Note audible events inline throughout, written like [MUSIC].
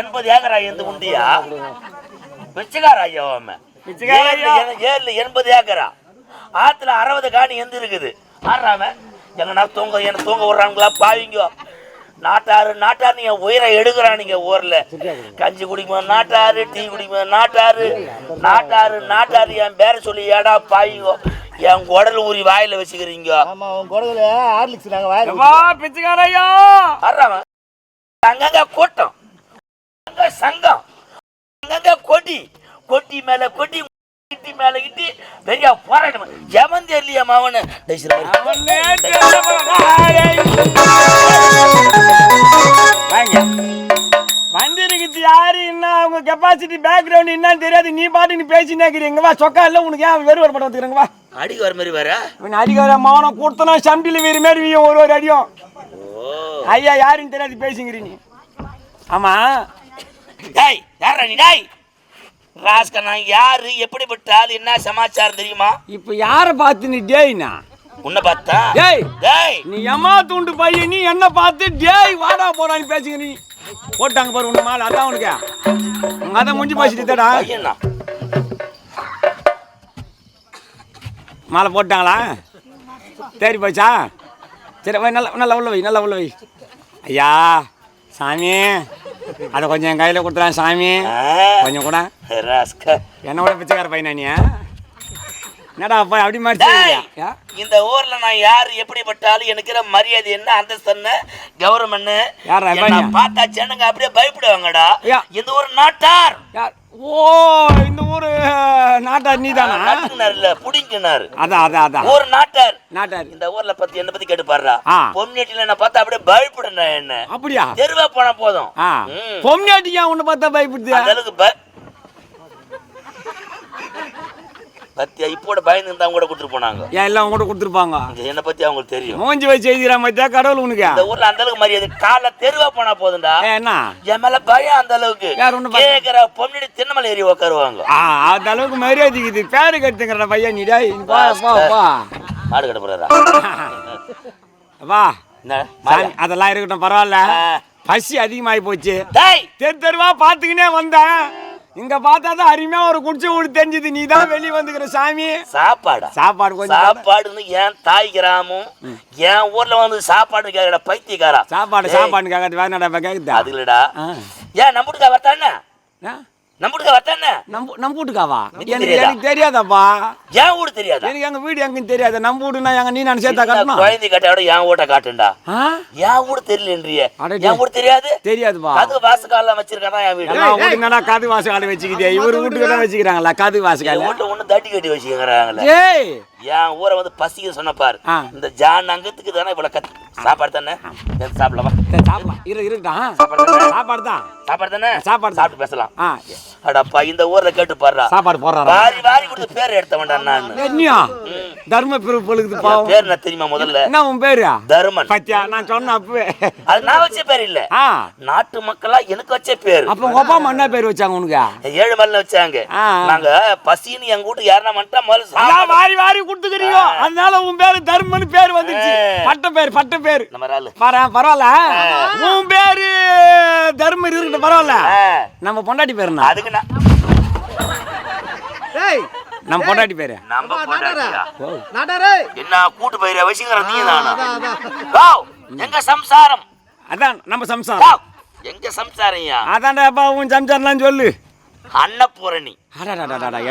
எண்பது ஏக்கரா எந்த உண்டியா? பிச்சைக்கார ஐயா அவன் ஏழுல எண்பது ஏக்கரா? ஆத்துல அறுபது காணி எந்த இருக்குது ஆடுறாம எங்கன்னா தூங்க என்ன தூங்க விடுறாங்களா பாவிங்க. நாட்டாரு நாட்டாரு நீங்க உயிரை எடுக்கிறானுங்க ஊர்ல. கஞ்சி குடிக்கும் நாட்டாரு டீ குடிக்கும் நாட்டாரு. நாட்டாரு நாட்டாரு என் பேரை சொல்லி ஏடா பாவிங்க. என் குடல் ஊறி வாயில வச்சுக்கிறீங்க. நாங்க அங்கங்க கூட்டம். அங்க சங்கம். அங்கங்க கொடி. கொட்டி மேல கொட்டி கிட்டி மேல கிட்டி பெரிய போராட்டம். எவன் தெரியலையா மாவனு. வந்திருக்குது யாரு? என்ன அவங்க கெப்பாசிட்டி பேக்ரவுண்ட் என்னன்னு தெரியாது. நீ பாட்டு நீ பேசினே இருக்கிறீங்க. வா சொக்கா இல்ல உனக்கு ஏன் வெறும் படம் வந்துக்கிறங்க வா. அடிக்க வர மாதிரி வர இவன் அடிக்கிற மாவனம் கொடுத்தனா சம்பியில் வேறு மாதிரி ஒரு ஒரு அடியும். ஐயா யாருன்னு தெரியாது பேசுங்கிற நீ. ஆமா. டேய் யாரா நீ? டேய். ராஸ்கா நான் யாரு எப்படிப்பட்ட ஆள் என்ன சமாச்சாரம் தெரியுமா? இப்போ யாரை பார்த்து நீ டேய்னா? உன்னை பார்த்தா? டேய் டேய். நீ எம்மா துண்டு பையன் நீ என்ன பார்த்து டேய் வாடா போடான்னு பேசுங்க நீ. போட்டாங்க பாரு உன் மாலை. அதான் உனக்கு. அதான் முடிஞ்சு பேசிட்டு தடா மாலை போட்டாங்களா? சரி போச்சா? சரி வை நல்லா நல்லா உள்ள வை நல்லா உள்ள வை. ஐயா சாமி. அதை கொஞ்சம் என் கையில் கொடுத்துறேன் சாமி. கொஞ்சம் கூட. என்ன விட பிச்சைக்கார பையனா நீ என்னடா அப்பா அப்படி மாதிரி? இந்த ஊர்ல நான் யாரு எப்படிப்பட்டாலும் எனக்கு மரியாதை என்ன அந்தஸ்து என்ன கௌரவம் என்ன? பார்த்தா ஜனங்க அப்படியே பயப்படுவாங்கடா. இந்த ஒரு நாட்டார். ஓ இந்த ஊர் நாட்டார் நீ தானா புடிங்கினார். அதான் அதான் அதான். ஒரு நாட்டார். நாட்டார். இந்த ஊர்ல பத்தி என்ன பத்தி கேட்டு பாருடா ஆ. பொம்னேட்டில என்ன பார்த்தா அப்படியே பயப்படுறா என்ன. அப்படியா? தெருவா போனா போதும். பொம்னாட்டியா உன்னை பார்த்தா பயப்படுது? அளவுக்கு பத்தியா? இப்போட பயந்து இருந்தா கூட கூட்டிட்டு போனாங்க. ஏன் எல்லாம் கூட கொடுத்துருப்பாங்க? என்ன பத்தி அவங்களுக்கு தெரியும். மூஞ்சி வச்சு எழுதிக்கிற மத்தியா கடவுள் உனக்கு? இந்த ஊர்ல அந்த அளவுக்கு மரியாதை காலைல தெருவா போனா போதும்டா. என்ன? என் மேல பயம் அந்த அளவுக்கு. யார் ஒண்ணு? கேக்குற பொண்ணு திண்ணமலை ஏறி உட்காருவாங்க அந்த அளவுக்கு மரியாதை இருக்குது. பேரு கட்டுங்கிற பையன் நீ டேய் நீ பா பா பா மாடு கட்ட போறா வா. அதெல்லாம் இருக்கட்டும் பரவாயில்ல. பசி அதிகமாகி போச்சு. தெரு தெருவா பார்த்துக்கினே வந்தேன். இங்க பார்த்தா தான் அருமையா ஒரு குடிச்சு ஊடு தெரிஞ்சுது. நீ தான் வெளியே வந்துக்கிற சாமி. சாப்பாடா? சாப்பாடு கொஞ்சம் போடு. சாப்பாடுன்னு என் தாய் கிராமம் என் ஊர்ல வந்து சாப்பாடு கேக்குற பைத்தியக்காரா. சாப்பாடு சாப்பாடு கேட்கறது வேற கேக்குதா. அது இல்லடா ஆ. ஏன் நம்புட்டுக்கா வரத்தானே ஆ? நம்புட்டுக்கா வரத்தானே நம்ம நம்ம வீட்டுக்காவா? எனக்கு எனக்கு தெரியாதா? எனக்கு தெரியாதாப்பா. என் வீடு தெரியாதா? எனக்கு எங்க வீடு எங்கன்னு தெரியாது. நம்ம வீடுனா எங்க நீ நான் சேர்த்தா கட்டணும் குழந்தை கட்டாவோட என் வீட்டை காட்டுண்டா? என் வீடு தெரியலன்றிய. என் வீடு தெரியாது? தெரியாதுப்பா. அது வாசக்கால வச்சிருக்கானா என் வீடு? வீடு என்னடா காது வாசகால வச்சுக்கிட்டே இவர் வீட்டுக்கு தான் வச்சுக்கிறாங்களா? காது என் வாசகால வீட்டை ஒண்ணு தட்டி கட்டி வச்சுக்கிறாங்களே. ஏய். என் ஊரை வந்து பசிக்க சொன்ன பாரு. ஆ. இந்த ஜான் அங்கத்துக்கு தானே இவ்வளவு கத்து. சாப்பாடு தானே? எடுத்து சாப்பிடலாமா? சாப்பிடலாம். இரு இருக்கட்டும் சாப்பாடு தானே? சாப்பாடு தான். சாப்பாடு. சாப்பிட்டு பேசலாம். அடப்பா இந்த ஊர்ல கேட்டு பாருடா. சாப்பாடு போடுறாரா? வாரி வாரி கொடுத்து பேர் எடுத்தவன்டா நான். என்னையா? தர்ம பாவம். பேர் என்ன தெரியுமா முதல்ல? என்ன உன் பேரு? தருமன். பத்தியா? நான் சொன்ன அப்பவே. அது நான் வச்ச பேர் இல்ல. நாட்டு மக்களா எனக்கு வச்ச பேர். அப்ப உங்க அப்பா என்ன பேர் வச்சாங்க உனக்கு? ஏழு மல்ல வச்சாங்க. நாங்க பசின்னு எங்க வீட்டுக்கு யாருன்னா வந்துட்டா முதல்ல வாரி வாரி கொடுத்துக்கிறீங்க அதனால உன் பேரு தர்மன்னு பேர் வந்துச்சு. பட்ட பேர் பட்ட பேர். பாரு பரவாயில்ல. உன் பேரு தர்மர் இருக்கட்டும் பரவாயில்ல. நம்ம பொண்டாட்டி பேருண்ணா அதுக்கு நம்ம பொண்டாட்டி பேரு. நம்ம பொண்டாட்டியா? நாட்டாரே. என்ன கூட்டு பயிர வச்சுக்கிற நீ தானா? எங்க சம்சாரம்? அதான் நம்ம சம்சாரம். எங்க சம்சாரையா அதான்டா அப்பா உன் சம்சாரம்லாம் சொல்லு. அன்னபூரணி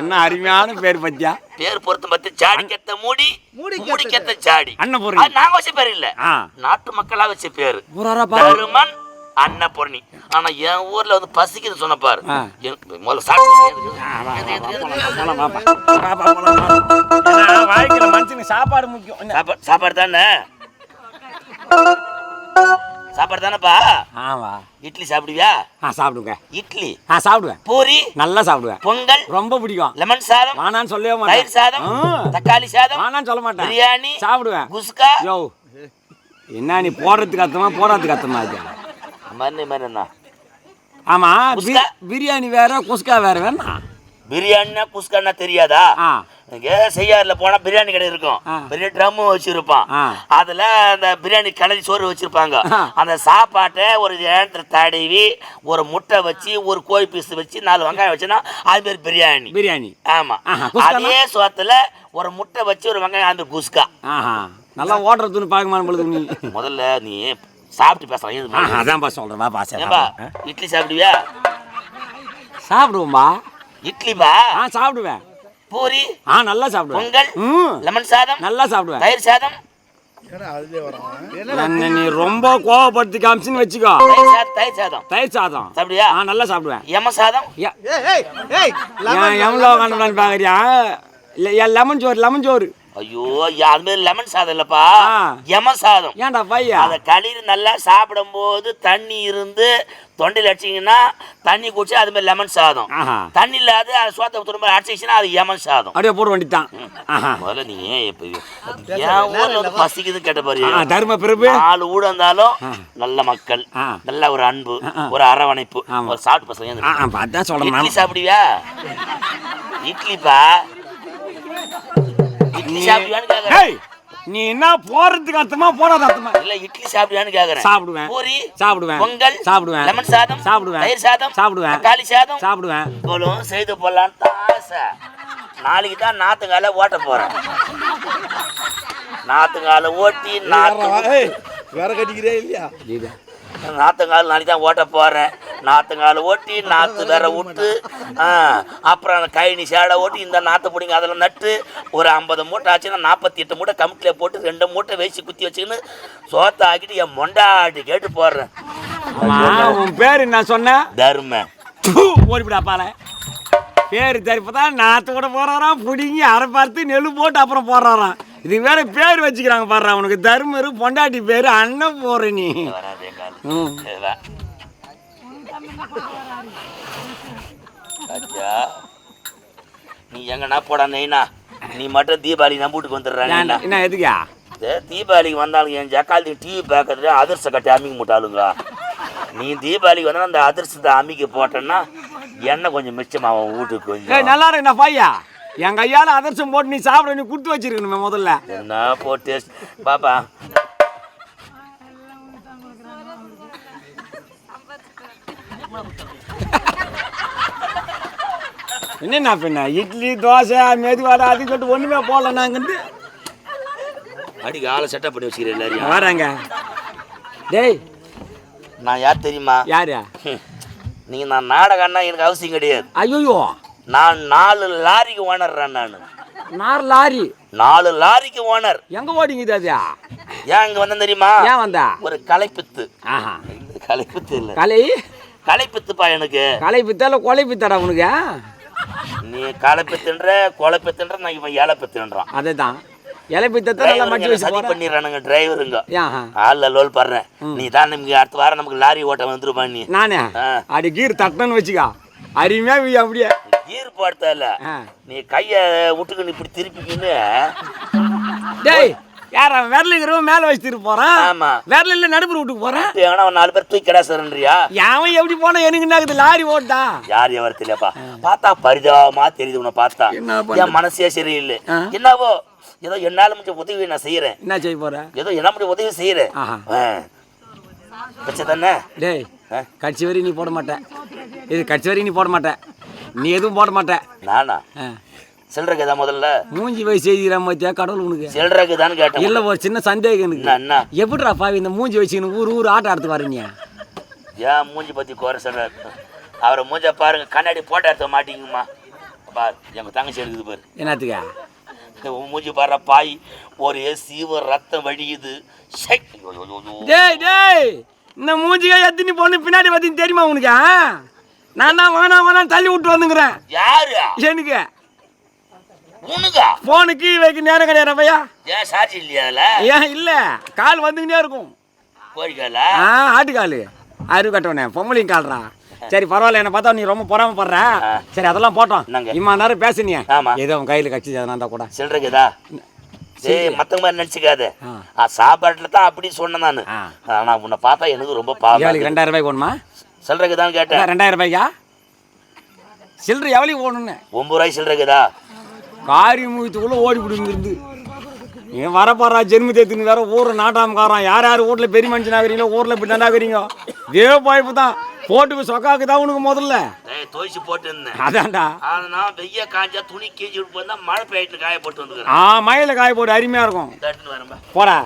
என்ன அருமையான பேர் பத்தியா பேர் பொறுத்து பத்து சாடி கெத்த மூடி மூடி மூடி கெத்த சாடி அன்னபூரணி அது நாங்க வச்ச பேர் இல்ல நாட்டு மக்களா வச்ச பேரு தருமன் அன்னபூரணி ஆனா என் ஊர்ல வந்து பசிக்குது சொன்ன பாரு முதல்ல சாப்பிட்டு மனுஷனுக்கு சாப்பாடு முக்கியம் சாப்பாடு தானே சாப்பாடு தானேப்பா? ஆமா. இட்லி சாப்பிடுவியா? ஆ சாப்பிடுங்க. இட்லி. ஆ சாப்பிடுவேன். பூரி. நல்லா சாப்பிடுவேன். பொங்கல். ரொம்ப பிடிக்கும். லெமன் சாதம். வானான்னு சொல்லவே தயிர் மாட்டேன் சாதம். தக்காளி சாதம். வானான்னு சொல்ல மாட்டேன். பிரியாணி. சாப்பிடுவேன். குஸ்கா. யோ. என்ன நீ போடுறதுக்கு அர்த்தமா போடுறதுக்கு அர்த்தமா இது ஆமா பி- குஸ்கா? பிரியாணி வேற குஸ்கா வேற வேணா. பிரியாணினா குஸ்கான்னா தெரியாதா? செய்யாறுல போனா பிரியாணி கடை இருக்கும். பெரிய ட்ரம் வச்சிருப்பான். அதுல அந்த பிரியாணி கலரி சோறு வச்சிருப்பாங்க. அந்த சாப்பாட்டை ஒரு இடத்துல தடவி ஒரு முட்டை வச்சு ஒரு கோழி பீஸ் வச்சு நாலு வெங்காயம் வச்சுன்னா அது பேர் பிரியாணி. பிரியாணி. ஆமா? அதே சோத்துல ஒரு முட்டை வச்சு ஒரு வெங்காயம் அந்த குஸ்கா. நல்லா ஓடுறதுன்னு பார்க்கமான [LAUGHS] முதல்ல நீ சாப்பிட்டு பேசலாம். அதான்ப்பா சொல்கிறேன் வாப்பா. இட்லி சாப்பிடுவியா? சாப்பிடுவோம்பா இட்லிப்பா? ஆ சாப்பிடுவேன். பூரி ஆ நல்லா சாப்பிடுவேன். பொங்கல் ம். லெமன் சாதம் நல்லா சாப்பிடுவேன். தயிர் சாதம். என்ன நீ ரொம்ப கோவப்படுத்தி காமிச்சுன்னு வச்சுக்கோ. தயிர் சாதம். தயிர் சாதம். சாப்பிடுவியா? ஆ நல்லா சாப்பிடுவேன். எம சாதம். எவ்வளோ கண்டுபிடான்னு பார்க்குறியா இல்லை லெமன் சோறு லெமன் சோறு. ஐயோ ஐயா, அது மாதிரி லெமன் சாதம் இல்லப்பா. எம சாதம். ஏன்டா பையா? அதை களிர் நல்லா சாப்பிடும்போது தண்ணி இருந்து தொண்டையில் அடிச்சிங்கன்னா தண்ணி குடிச்சு அது மாதிரி லெமன் சாதம். தண்ணி இல்லாத அது சோத்தை திரும்ப அடிச்சிச்சுன்னா அது எமன் சாதம். அப்படியே போட வேண்டியதான் ஆஹா. முதல்ல நீ ஏன் இப்போ என் ஊர்ல வந்து பசிக்குதுன்னு கேட்ட பாரு. தர்ம பிரபு நாலு ஊட இருந்தாலும் நல்ல மக்கள். நல்ல ஒரு அன்பு. ஒரு அரவணைப்பு. ஒரு சாப்பிட்டு பசங்க பார்த்தா சொல்கிறேன் இட்லி சாப்பிடுவியா? இட்லிப்பா? இட்லி சாப்பிடுவியான்னு கேக்குறேன். ஹேய் நீ என்ன போறதுக்கு அர்த்தமா போறாத அர்த்தமா? இல்ல இட்லி சாப்பிடுவியான்னு கேக்குறேன். சாப்பிடுவேன். பூரி சாப்பிடுவேன். பொங்கல் சாப்பிடுவேன். லெமன் சாதம் சாப்பிடுவேன். தயிர் சாதம் சாப்பிடுவேன். தக்காளி சாதம். சாப்பிடுவேன். இவ்வளவும் செய்து போடலான்னு தான் ஆசை. நாளைக்கு தான் நாத்துங்கால ஓட்ட போறேன். நாத்துங்கால ஓட்டி நாத்து வேற கட்டிக்கிறே இல்லையா? நாத்துங்கால் நாளைக்கு தான் ஓட்ட போறேன். நாத்துங்கால ஓட்டி நாத்து வேற விட்டு அப்புறம் கழனி சேடை ஓட்டி இந்த நாற்று பிடிங்க அதில் நட்டு ஒரு ஐம்பது மூட்டை ஆச்சுன்னா நாற்பத்தி எட்டு மூட்டை கமிட்டியில் போட்டு ரெண்டு மூட்டை வேசி குத்தி வச்சுக்கின்னு சோத்தை ஆக்கிட்டு என் மொண்டாடி கேட்டு போடுறேன். உன் பேர் என்ன சொன்ன? தர்ம. ஓடிவிடா பால. பேர் தெரிப்பதான் நாத்து கூட போறாராம் பிடிங்கி அரை பார்த்து நெல் போட்டு அப்புறம் போடுறாராம். இது வேற பேர் வச்சுக்கிறாங்க பாடுறா உனக்கு தருமரு பொண்டாட்டி பேர் அண்ணன் போற நீ. பாத்தியா? நீ எங்கண்ணா போடா நெய்னா நீ மட்டும் தீபாவளி நம்ம வீட்டுக்கு வந்துடுறாங்க என்ன எதுக்கா தீபாவளிக்கு வந்தாலும் என் ஜக்காலத்துக்கு டிவி பார்க்கறது அதிர்ஷ்ட கட்டி அமிக்க முட்டாளுங்க நீ தீபாவளிக்கு வந்தா அந்த அதிர்ஷ்டத்தை அமிக்க போட்டேன்னா எண்ணெய் கொஞ்சம் மிச்சமாகும் வீட்டுக்கு கொஞ்சம்? நல்லா இருக்குண்ணா பையா? என் கையால அதிர்ஷ்டம் போட்டு நீ சாப்பிட நீ கொடுத்து வச்சிருக்கணுமே முதல்ல. என்ன போட்டு பாப்பா என்னண்ணா பின்ன? இட்லி தோசை மெதுவாடை அது சொல்லிட்டு ஒண்ணுமே போடல நாங்கன்னு அடிக்க ஆளை செட்டப் பண்ணி வச்சுக்கிறேன் எல்லாரையும். வராங்க. டேய். நான் யார் தெரியுமா? யாரு? ஹம். நீங்க நான் நாடகம்னா எனக்கு அவசியம் கிடையாது. ஐயோ நான் நாலு லாரிக்கு ஓனர்றேன் நான். நார் லாரி. நாலு லாரிக்கு ஓனர் எங்க ஓடிங்குது அது? ஏன் இங்க வந்தேன் தெரியுமா? ஏன் வந்தா? ஒரு கலைப்பித்து ஆஹா. இல்ல, கலைப்பித்து இல்ல. கலை? கலைப்பித்துப்பா எனக்கு. கலை பித்தால கொலை பித்தாடா உனக்கு? நீ களைப்பித்துன்ற கொலைப்பித்துன்ற நான் இவன் இலப்பித்துன்றான் அதே தான் இலை பித்தத்தை நல்லா மட்டி வச்சு சதி பண்ணிடுறானுங்க டிரைவருங்க ஆள்ல லோல் படுறேன். நீ தான் நமக்கு அடுத்த வாரம் நமக்கு லாரி ஓட்ட வந்துருப்பா நீ. நானே. அடி கீர் தட்டன்னு வச்சுக்கா. அருமையா அப்படியே. ஈர் போடுத்தல ஆ. நீ கைய விட்டுக்கின்னு இப்படி திருப்பிக்கின்னு. டேய் யார் அவன் விரல் இருக்கிறவன் மேலே வச்சுட்டு போறான்? ஆமா. விரல் இல்லை நடுப்புற விட்டு போறேன்? ஏன்னா அவன் நாலு பேர் தூக்கி கிடாசரன்றியா அவன் எப்படி போனா எனக்கு என்ன லாரி ஓட்டா யார் எவர் தெரியலப்பா பார்த்தா பரிதாபமா தெரியுது உன்னை பார்த்தா? என் மனசே சரியில்லை. என்னவோ? ஏதோ என்னால முடிஞ்ச உதவி நான் செய்யறேன் என்ன செய்ய போற? ஏதோ என்ன முடிஞ்ச உதவி செய்யறேன் தானே டேய்? கட்சி வரி நீ போட மாட்ட. இது கட்சி வரி நீ போட மாட்ட. நீ எதுவும் போட மாட்ட. நானா? ஆ. சில்லறைக்குதா முதல்ல? மூஞ்சி போய் செய்திக்கிற மத்தியா கடவுள் உனக்கு? சில்லறைக்குதான்னு கேட்டேன் இல்ல ஒரு சின்ன சந்தேகம் எனக்கு என்ன எப்படிடா பாவி இந்த மூஞ்சி வச்சுக்கணும் ஊர் ஊர் ஆட்டம் எடுத்து வர நீ ஏன் மூஞ்சி பத்தி குறை சொல்ற அவரை மூஞ்ச பாருங்க கண்ணாடி போட்டோ எடுத்த மாட்டீங்கம்மா. பார் எங்க தங்கச்சி எடுக்குது பாரு. என்னத்துக்கா? மூஞ்சி பாரு பாய். ஒரே சீவ ரத்தம் வழியுது. டேய் டேய்! இந்த மூஞ்சிக்கா எத்தனி பொண்ணு பின்னாடி பார்த்தீங்க தெரியுமா உனக்கு? நான் தான் வேணாம் வேணாம் தள்ளி விட்டு வந்துங்கிறேன். யாரு? எனக்கு. உனக்கா? ஃபோனுக்கு வைக்க நேரம் கிடையாது பையா ஏன் சாட்சி இல்லையா அதுல? ஏன் இல்லை. கால் வந்துக்கிட்டே இருக்கும். கோழிக்கால ஆ ஆட்டுக்கால். அரு கட்டவனே பொம்பளையும் கால்றா. சரி பரவாயில்ல என்ன பார்த்தா நீ ரொம்ப பொறாமப்படுற. சரி அதெல்லாம் போட்டோம்? இம்மா நேரம் பேசுனியே. ஏதோ உன் கையில் கட்சி நான் கூட. சில்லறைக்குதா ஏய் மத்தவங்க மாதிரி நினச்சிக்காத. சாப்பாட்டில் தான் அப்படி சொன்னேன் நான். ஆனால் உன்னை பார்த்தா எனக்கு ரொம்ப பாவம். ரெண்டாயிரம் ரூபாய்க்கு வேணுமா? சில்லறைக்குதான் கேட்டேன். ரெண்டாயிரம் ரூபாய்க்கா? சில்லறை எவ்வளோ ஓடணுன்னு ஒம்பது ரூபாய் சில்லற இருக்குதா காரி முகத்துக்குள்ளே ஓடி விடுங்கிருந்து நீ வரப்பாரா? ஜென்ம தேத்துன்னு வேற ஊரில் நாட்டாமக்காரன். யார் யார் வீட்டில் பெரிய மனுஷனாகிறீங்களோ ஊரில் இப்படி நண்டாகிறீங்க இதே பாய்ப்பு தான். போட்டுக்கு சொக்காக்கு தான் உனக்கு முதல்ல. ஏய் தோய்ச்சி போட்டு இருந்தேன் அதான்டா. அதனால் வெய்ய காஞ்சா துணி கீஞ்சி விட்டு மழை பெய்யிட்டு காய போட்டு வந்துக்கிறேன். ஆ மயில காய போட்டு அருமையாக இருக்கும். போடா.